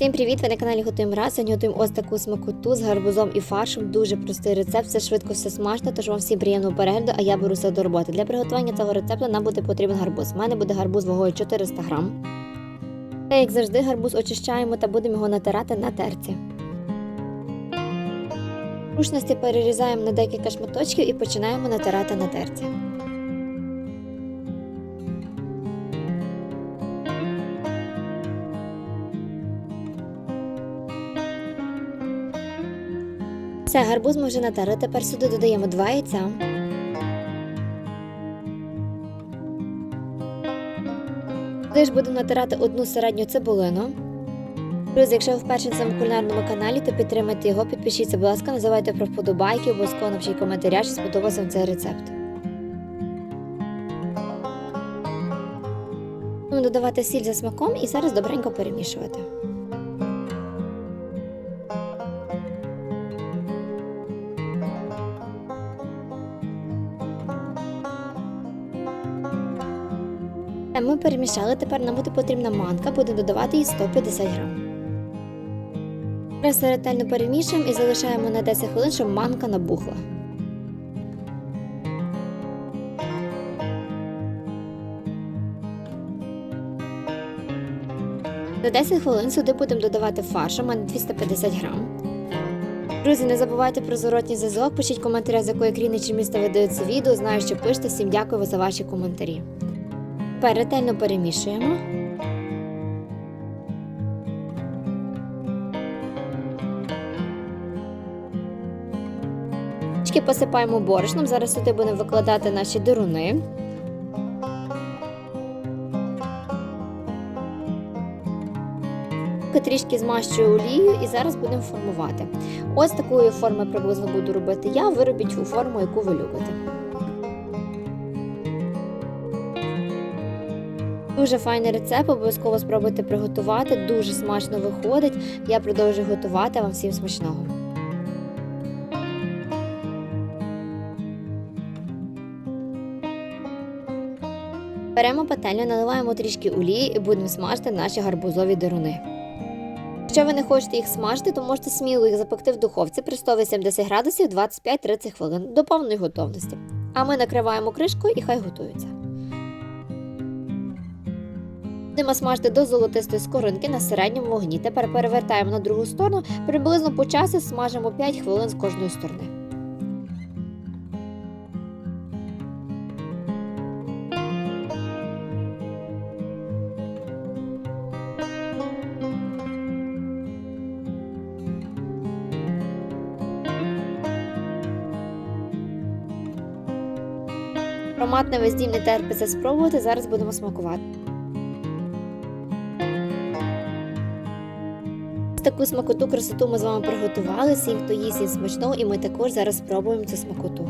Всім привіт! Ви на каналі Готуємо раз. Сьогодні готуємо ось таку смакоту з гарбузом і фаршем. Дуже простий рецепт, все швидко, все смачно, тож вам всім приємного перегляду, а я беруся до роботи. Для приготування цього рецепту нам буде потрібен гарбуз. У мене буде гарбуз вагою 400 грам. Та, як завжди, гарбуз очищаємо та будемо його натирати на терці. Рушності перерізаємо на декілька шматочків і починаємо натирати на терці. Все, гарбуз ми вже натерли. Тепер сюди додаємо два яйця. Туди ж будемо натирати одну середню цибулину. Друзі, якщо ви вперше на цьому кулінарному каналі, то підтримайте його, підпишіться, будь ласка, не забувайте про вподобайки, обов'язково напишіть коментаря, чи сподобався вам цей рецепт. Будемо додавати сіль за смаком і зараз добренько перемішувати. Ми перемішали, тепер нам буде потрібна манка, будемо додавати їй 150 грам. Все ретельно перемішуємо і залишаємо на 10 хвилин, щоб манка набухла. За 10 хвилин сюди будемо додавати фарш, у мене 250 грам. Друзі, не забувайте про зворотній зв'язок, пишіть коментарі, з якої країни чи міста ви дивитеся відео. Знаю, що пишете. Всім дякую за ваші коментарі. Тепер ретельно перемішуємо. Посипаємо борошном. Зараз сюди будемо викладати наші деруни. Трішки змащую олією і зараз будемо формувати. Ось такої форми приблизно буду робити я. Ви робіть у форму, яку ви любите. Дуже файний рецепт, обов'язково спробуйте приготувати. Дуже смачно виходить. Я продовжую готувати вам всім смачного. Беремо пательню, наливаємо трішки олії і будемо смажити наші гарбузові деруни. Якщо ви не хочете їх смажити, то можете сміло їх запекти в духовці при 180 градусів 25-30 хвилин до повної готовності. А ми накриваємо кришкою і хай готуються. Будемо смажити до золотистої скоринки на середньому вогні. Тепер перевертаємо на другу сторону, приблизно по часу смажимо 5 хвилин з кожної сторони. Аромат на не терпиться спробувати, зараз будемо смакувати. Таку смакоту красоту ми з вами приготували. Всім, хто їсть їм смачного, і ми також зараз спробуємо цю смакоту.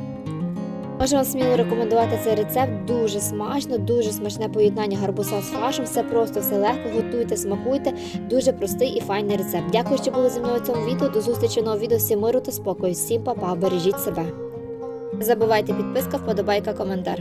Можу вам сміло рекомендувати цей рецепт. Дуже смачно, дуже смачне поєднання гарбуса з фаршем. Все просто, все легко. Готуйте, смакуйте. Дуже простий і файний рецепт. Дякую, що були зі мною в цьому відео. До зустрічі в новому відео. Всім миру та спокою. Всім па-па, бережіть себе. Не забувайте підписка, вподобайка, коментар.